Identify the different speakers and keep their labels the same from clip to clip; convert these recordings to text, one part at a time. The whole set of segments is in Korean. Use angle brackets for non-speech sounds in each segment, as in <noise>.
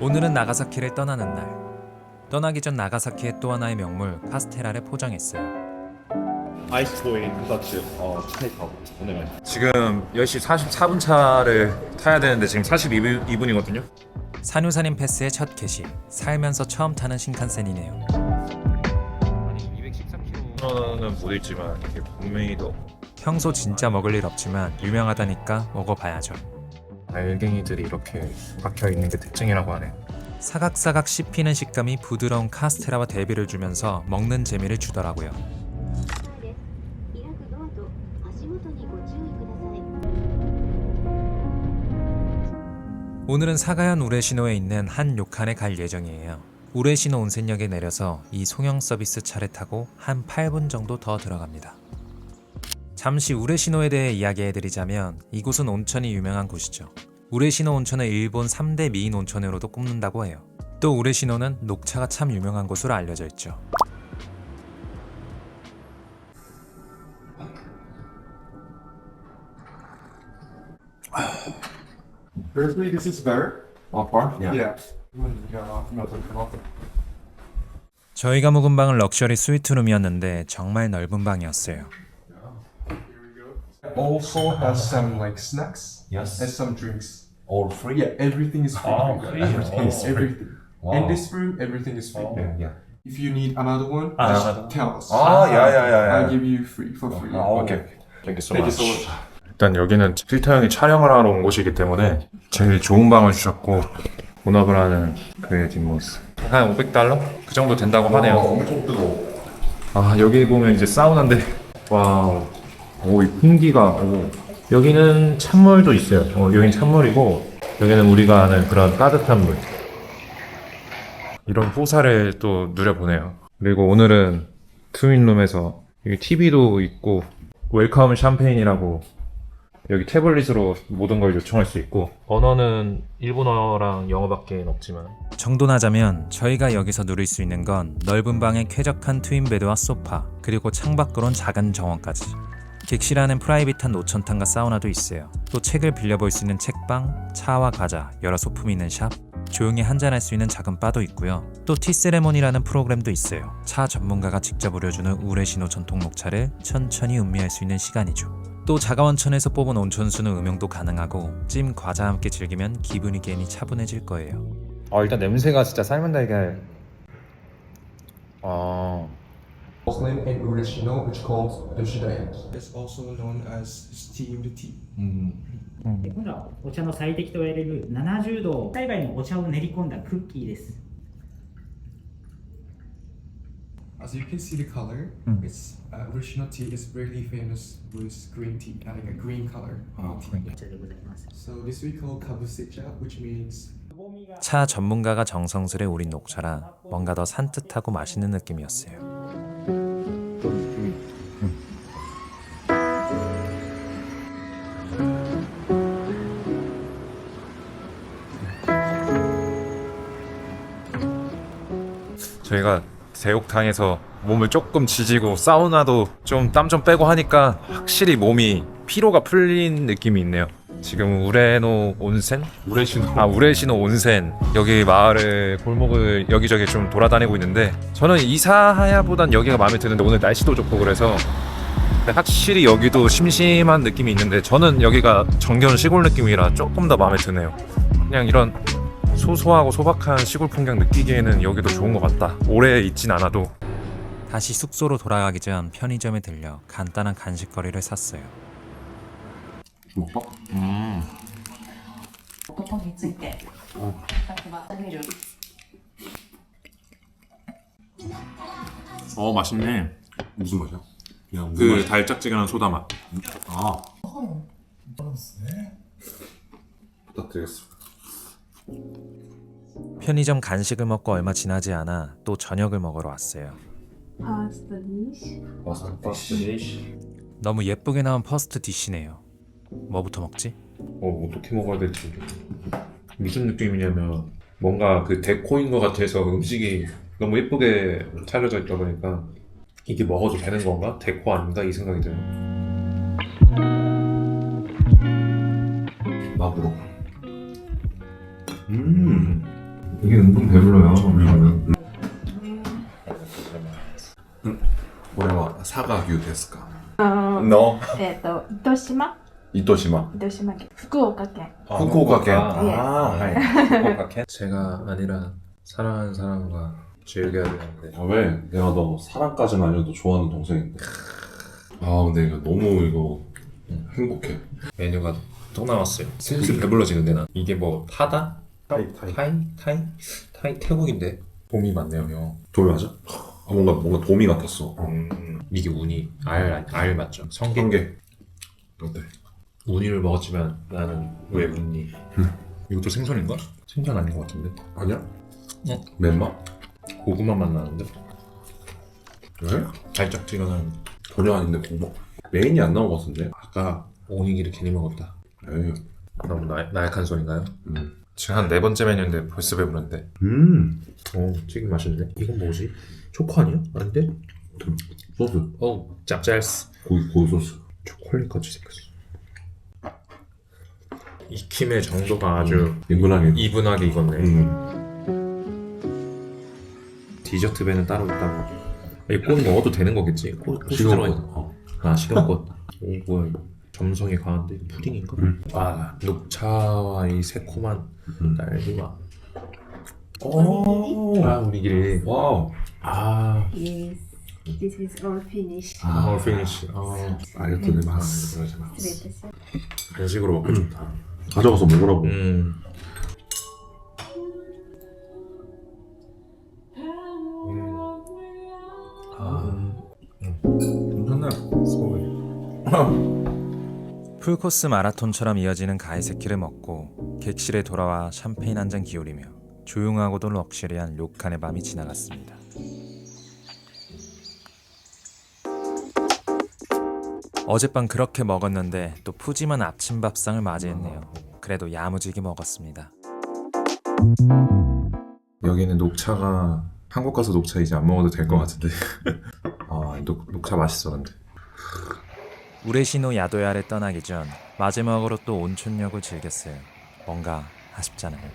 Speaker 1: 오늘은 나가사키를 떠나는 날. 떠나기 전 나가사키의 또 하나의 명물 카스테라를 포장했어요.
Speaker 2: 아이스보이 돈까츠 어, 체크하고 오늘
Speaker 3: 지금 10시 44분 차를 타야 되는데 지금 42분이거든요.
Speaker 1: 산유산인 패스의 첫 개시. 살면서 처음 타는 신칸센이네요.
Speaker 3: 이거는 못 있지만 이게 분명히도
Speaker 1: 평소 진짜 먹을 일 없지만 유명하다니까 먹어봐야죠.
Speaker 3: 알갱이들이 이렇게 박혀 있는 게 특징이라고 하네.
Speaker 1: 사각사각 씹히는 식감이 부드러운 카스테라와 대비를 주면서 먹는 재미를 주더라고요. 오늘은 사가현 우레시노에 있는 한 요칸에 갈 예정이에요. 우레시노 온센역에 내려서 이 송영 서비스 차를 타고 한 8분 정도 더 들어갑니다. 잠시 우레시노에 대해 이야기해드리자면 이곳은 온천이 유명한 곳이죠. 우레시노 온천을 일본 3대 미인 온천으로도 꼽는다고 해요. 또 우레시노는 녹차가 참 유명한 곳으로 알려져 있죠.
Speaker 4: Firstly, this is better.
Speaker 2: 어 bar?
Speaker 4: Yeah. Yeah, not a
Speaker 1: 저희가 묵은 방은 럭셔리 스위트룸이었는데 정말 넓은 방이었어요.
Speaker 4: Also has some like snacks
Speaker 2: Yes
Speaker 4: and some drinks.
Speaker 2: All free?
Speaker 4: Yeah, everything is free.
Speaker 2: Oh, free.
Speaker 4: Everything is
Speaker 2: Oh.
Speaker 4: everything.
Speaker 2: Wow.
Speaker 4: In this room, everything is free.
Speaker 2: Yeah, yeah.
Speaker 4: If you need another one,
Speaker 2: Ah,
Speaker 4: just
Speaker 2: another one?
Speaker 4: tell us.
Speaker 3: 아, 야야야야.
Speaker 4: I'll give you free for free.
Speaker 2: 아, 오케이 Thank you so
Speaker 4: Thank you
Speaker 2: much
Speaker 4: so much.
Speaker 3: 일단 여기는 필터 형이 촬영을 하러 온 곳이기 때문에 제일 좋은 방을 주셨고 본업을 하는 그의 뒷모습 한 500달러? 그 정도 된다고 하네요
Speaker 2: 엄청 뜨거워
Speaker 3: 아 여기 보면 이제 사우나인데 와우 오이 풍기가 오. 여기는 찬물도 있어요. 어, 여긴 찬물이고 여기는 우리가 아는 그런 따뜻한 물. 이런 호사를 또 누려보네요. 그리고 오늘은 트윈룸에서 여기 TV도 있고 웰컴 샴페인이라고 여기 태블릿으로 모든 걸 요청할 수 있고 언어는 일본어랑 영어밖에 없지만.
Speaker 1: 정돈하자면 저희가 여기서 누릴 수 있는 건 넓은 방에 쾌적한 트윈베드와 소파 그리고 창밖으론 작은 정원까지 객실안엔 프라이빗한 노천탕과 사우나도 있어요. 또 책을 빌려볼 수 있는 책방, 차와 과자, 여러 소품이 있는 샵 조용히 한잔할 수 있는 작은 바도 있고요. 또 티세레모니라는 프로그램도 있어요. 차 전문가가 직접 우려주는 우레시노 전통 녹차를 천천히 음미할 수 있는 시간이죠. 또 자가원천에서 뽑은 온천수는 음용도 가능하고 찜, 과자와 함께 즐기면 기분이 괜히 차분해질 거예요.
Speaker 3: 아 일단 냄새가 진짜 삶은 달걀 아
Speaker 4: Muslim and Urashino, which called Yoshida It's also known as steamed tea.
Speaker 5: で今度はお茶の最適と言われる70度栽培のお茶を練り込んだクッキーです。
Speaker 4: As you can see the color, it's uh, Urashino tea is really famous with green tea, uh, like a green color. tea.
Speaker 5: お茶でございます。
Speaker 4: So this we call kabusecha, which means
Speaker 1: 차 전문가가 정성스레 우린 녹차라 뭔가 더 산뜻하고 맛있는 느낌이었어요.
Speaker 3: 저희가 대욕탕에서 몸을 조금 지지고 사우나도 좀 땀 좀 빼고 하니까 확실히 몸이 피로가 풀린 느낌이 있네요. 지금 우레노 온센? 우레시노 아 우레시노 온센 여기 마을을 골목을 여기저기 좀 돌아다니고 있는데 저는 이사하야보단 여기가 마음에 드는데 오늘 날씨도 좋고 그래서 확실히 여기도 심심한 느낌이 있는데 저는 여기가 정겨운 시골 느낌이라 조금 더 마음에 드네요. 그냥 이런 소소하고 소박한 시골 풍경 느끼기에는 여기도 좋은 것 같다. 오래 있진 않아도
Speaker 1: 다시 숙소로 돌아가기 전 편의점에 들려 간단한 간식거리를 샀어요.
Speaker 6: ことについて、2つは見る
Speaker 3: 어 맛있네.
Speaker 2: 무슨 맛이야? 그냥 무슨
Speaker 3: 그
Speaker 2: 맛이야?
Speaker 3: 달짝지근한 소다 맛.
Speaker 2: 아 부탁드리겠습니다
Speaker 1: 편의점 간식을 먹고 얼마 지나지 않아 또 저녁을 먹으러 왔어요.
Speaker 2: 와사비
Speaker 1: 너무 예쁘게 나온 퍼스트 디시네요. 뭐부터 먹지?
Speaker 3: 어 어떻게 먹어야 될지 무슨 느낌이냐면 뭔가 그 데코인 것 같아서 음식이 너무 예쁘게 차려져 있다 보니까 이게 먹어도 되는 건가? 데코 아닌가? 이 생각이 들어요.
Speaker 2: 마구로 음
Speaker 3: 이게 은근 배불러요. 저는.
Speaker 7: これは佐賀牛ですか
Speaker 3: 너
Speaker 6: えっ、と糸島
Speaker 7: 糸島
Speaker 6: 糸島県福岡県
Speaker 7: 후쿠오카県
Speaker 6: 예.
Speaker 7: 아, <laughs>
Speaker 3: 제가 아니라 사랑하는 사람과 즐겨야 되는데
Speaker 7: 아, 왜? 내가 너 사랑까지는 아니어도 좋아하는 동생인데 아 근데 이거 너무 이거 행복해
Speaker 3: 메뉴가 또 나왔어요. 슬슬 배불러지는데 나 이게 뭐 타다? 타이 타이 타이 타이, 타이 태국인데 봄이 많네요 형.
Speaker 7: 도미 맞아? 아 뭔가 뭔가 도미 같았어
Speaker 3: 음, 이게 우니 알, 알 맞죠? 성게
Speaker 7: 성게 어때?
Speaker 3: 우니를 먹었지만 나는 왜 우니? <laughs> 이것도 생선인가? 생선 아닌 것 같은데
Speaker 7: 아니야?
Speaker 3: 어?
Speaker 7: 맨맛?
Speaker 3: 고구마 맛 나는데
Speaker 7: 왜?
Speaker 3: 살짝 찍어는
Speaker 7: 전혀 아닌데 고마 메인이 안 나온 것 같은데
Speaker 3: 아까 오니기를 괜히 먹었다.
Speaker 7: 에이
Speaker 3: 너무 나, 나약한 소리인가요?
Speaker 7: 음.
Speaker 3: 지금 한 네 번째 메뉴인데 벌써 배부른데.
Speaker 7: 음
Speaker 3: 오, 튀김 맛있네. 이건 뭐지? 초코 아니야? 아닌데?
Speaker 7: 소스
Speaker 3: 어, 짭짤스.
Speaker 7: 고기 고기 소스
Speaker 3: 초콜릿 같이 생겼어. 익힘의 정도가 아주
Speaker 7: 인근하게
Speaker 3: 이분하게 익었네.
Speaker 7: 음.
Speaker 3: 디저트 배는 따로 있다고. 이꽃 넣어도 되는 거겠지? 꽃. 있-
Speaker 7: 어.
Speaker 3: 아, 식은꽃. 오, 뭐야, 이거. 점성이 강한데 푸딩인가?
Speaker 7: 음.
Speaker 3: 아 녹차와 이 새콤한
Speaker 7: 음.
Speaker 3: 딸기와
Speaker 7: 오,
Speaker 3: 아 분위기를
Speaker 7: 와우
Speaker 3: 아
Speaker 6: Yes, this is all finished.
Speaker 7: 아,
Speaker 3: 아 피니시 아
Speaker 6: 아이들의 맛 그러지
Speaker 3: 마 간식으로 먹고 좋다
Speaker 7: 가져가서 먹으라고
Speaker 3: 음 아,
Speaker 7: 괜찮네 스고이
Speaker 1: 풀코스 마라톤처럼 이어지는 가이세키를 먹고 객실에 돌아와 샴페인 한 잔 기울이며 조용하고도 럭셔리한 료칸의 밤이 지나갔습니다. 어젯밤 그렇게 먹었는데 또 푸짐한 아침 밥상을 맞이했네요. 그래도 야무지게 먹었습니다.
Speaker 3: 여기는 녹차가 한국 가서 녹차 이제 안 먹어도 될 것 같은데. <laughs> 아, 녹, 녹차 맛있어 근데.
Speaker 1: 우레시노 야도야를 떠나기 전 마지막으로 또 온천역을 즐겼어요. 뭔가 아쉽잖아요.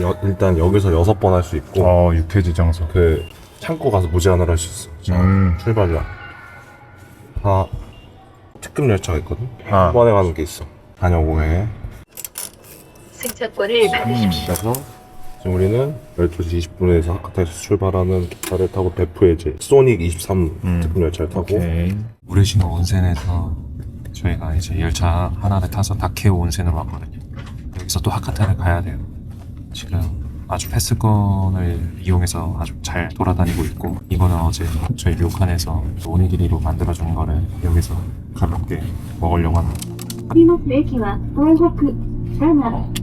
Speaker 7: 여- 일단 여기서 여섯 번 할 수 있고
Speaker 3: 어, 육회지 장소.
Speaker 7: 그 창고 가서 무제한으로 할 수 있어 자
Speaker 3: 음.
Speaker 7: 출발이야 하 특급 열차가 있거든
Speaker 3: 아.
Speaker 7: 한 번에 가는 게 있어 반역 5회
Speaker 8: 승차권을 받으십시오.
Speaker 7: 그래서 지금 우리는 12시 20분에서 하카타에서 출발하는 기차를 타고 베프에 이제 소닉 23
Speaker 3: 음.
Speaker 7: 특급 열차를 타고
Speaker 3: 우레시노 온센에서 저희가 이제 열차 하나를 타서 다케오 온센으로 왔거든요. 여기서 또 하카타를 가야 돼요. 지금 아주 패스권을 이용해서 아주 잘 돌아다니고 있고 이거는 어제 저희 료칸에서 오니기리로 만들어준 거를 여기서 가볍게 먹으려고 합니다.
Speaker 8: 次の駅は東北、佐賀、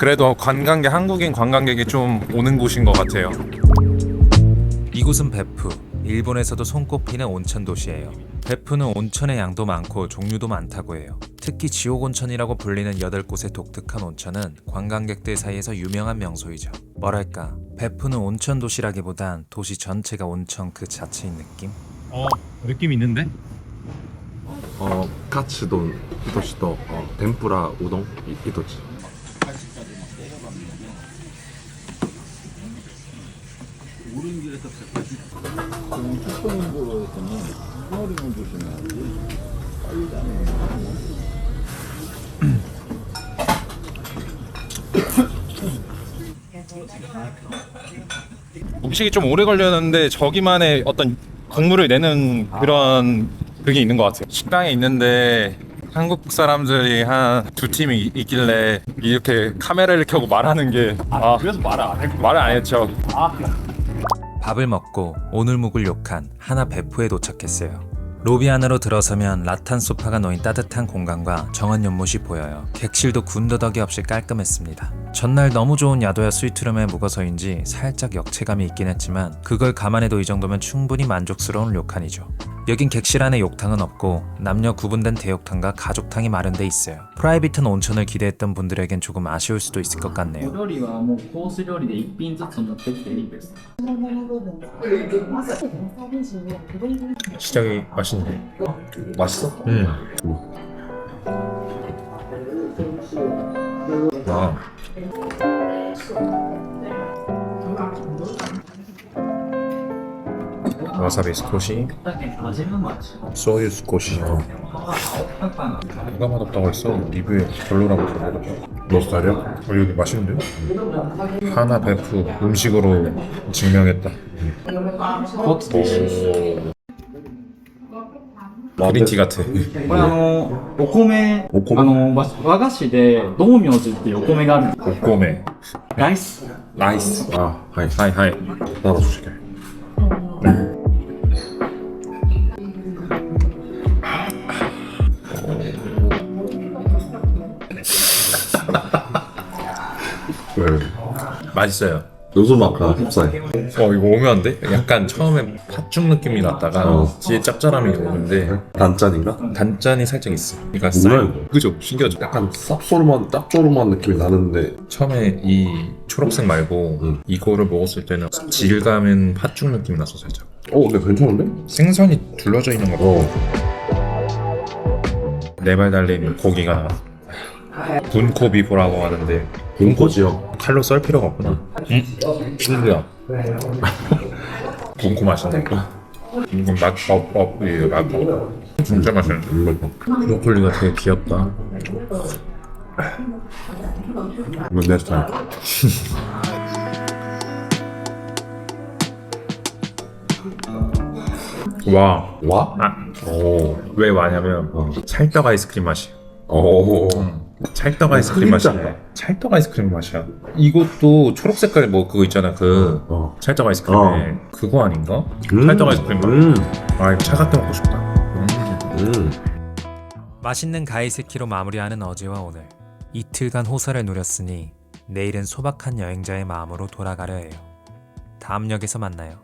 Speaker 3: 그래도 관광객 한국인 관광객이 좀 오는 곳인 것 같아요.
Speaker 1: 이곳은 베프. 일본에서도 손꼽히는 온천 도시예요. 베프는 온천의 양도 많고 종류도 많다고 해요. 특히 지옥 온천이라고 불리는 8곳의 독특한 온천은 관광객들 사이에서 유명한 명소이죠. 뭐랄까, 베프는 온천 도시라기보단 도시 전체가 온천 그 자체인 느낌?
Speaker 3: 어 느낌 있는데?
Speaker 7: 어 이토시또 어, 덴푸라 우동 이- 이토치
Speaker 3: 음식이 좀 오래 걸렸는데 저기만의 어떤 국물을 내는 그런 그게 있는 것 같아요. 식당에 있는데 한국 사람들이 한 두 팀이 이- 있길래 이렇게 카메라를 켜고 말하는 게 아, 그래서 말을 안 했고 말을 안 했죠.
Speaker 1: 밥을 먹고 오늘 묵을 욕한 하나 베프에 도착했어요. 로비 안으로 들어서면 라탄 소파가 놓인 따뜻한 공간과 정원 연못이 보여요. 객실도 군더더기 없이 깔끔했습니다. 전날 너무 좋은 야도야 스위트룸에 묵어서인지 살짝 역체감이 있긴 했지만 그걸 감안해도 이 정도면 충분히 만족스러운 료칸이죠. 여긴 객실 안에 욕탕은 없고 남녀 구분된 대욕탕과 가족탕이 마련돼 있어요. 프라이빗한 온천을 기대했던 분들에겐 조금 아쉬울 수도 있을 것 같네요.
Speaker 9: 料理はもうコース料理で1品ずつ持ってきていいです。
Speaker 3: 시작이 맛있네.
Speaker 7: 맛있어?
Speaker 3: 맛있다. 와사비 스코시, 소유 스코시. 어. 누가 맛없다고 했어? 리뷰에 별로라고
Speaker 7: 적어줬어. 몇 살이야?
Speaker 3: 어, 여기 맛있는데요? 음. 하나 베프 음식으로 증명했다. 음. 어. 오. 그린티 같아.
Speaker 9: これあの、お米、
Speaker 7: お米
Speaker 9: あの、和和菓子で、道明寺っていうお米があるんです。
Speaker 3: 옥고메.
Speaker 9: ライス。
Speaker 3: 라이스.
Speaker 7: 아, 하이.
Speaker 3: 하이 하이.
Speaker 7: 나도 줄게. 왜?
Speaker 3: 맛있어요.
Speaker 7: 요소마카 흡사해.
Speaker 3: 어 이거 오묘한데? 약간 처음에 팥죽 느낌이 났다가
Speaker 7: 어.
Speaker 3: 뒤에 짭짤함이 오는데
Speaker 7: 단짠인가?
Speaker 3: 단짠이 살짝 있어. 그러니까
Speaker 7: 뭐야,
Speaker 3: 쌀
Speaker 7: 이거?
Speaker 3: 그죠? 신기하죠?
Speaker 7: 약간 쌉소름한, 짭조름한 느낌이 나는데
Speaker 3: 처음에 이 초록색 말고
Speaker 7: 응.
Speaker 3: 이거를 먹었을 때는 질감은 팥죽 느낌이 났어 살짝.
Speaker 7: 어 근데 괜찮은데?
Speaker 3: 생선이 둘러져 있는 거 봐.
Speaker 7: 어
Speaker 3: 네발 달린 고기가 분코 비포라고 하는데
Speaker 7: 본코지요
Speaker 3: 칼로 썰 필요가 없구나. 응? 신기야. 분코 맛있네. 이건 맛, 어, 어, 예, 맛. 진짜 맛있는데.
Speaker 7: 음,
Speaker 3: 브로콜리가 되게 귀엽다.
Speaker 7: 이건 내 스타일 <laughs>
Speaker 3: 와.
Speaker 7: 와?
Speaker 3: 아,
Speaker 7: 오
Speaker 3: 왜 와냐면
Speaker 7: 어.
Speaker 3: 찰떡 아이스크림 맛이야.
Speaker 7: 오
Speaker 3: 찰떡 아이스크림 맛이야.
Speaker 7: 흑임자네.
Speaker 3: 찰떡 아이스크림 맛이야. 이것도 초록 색깔 뭐 그거 있잖아. 그
Speaker 7: 어.
Speaker 3: 찰떡 아이스크림에
Speaker 7: 어.
Speaker 3: 그거 아닌가?
Speaker 7: 음.
Speaker 3: 찰떡 아이스크림 맛.
Speaker 7: 음.
Speaker 3: 아 이거 차갑게 먹고 싶다. 음.
Speaker 7: 음.
Speaker 1: 맛있는 가이세키로 마무리하는 어제와 오늘 이틀간 호사를 누렸으니 내일은 소박한 여행자의 마음으로 돌아가려 해요. 다음 역에서 만나요.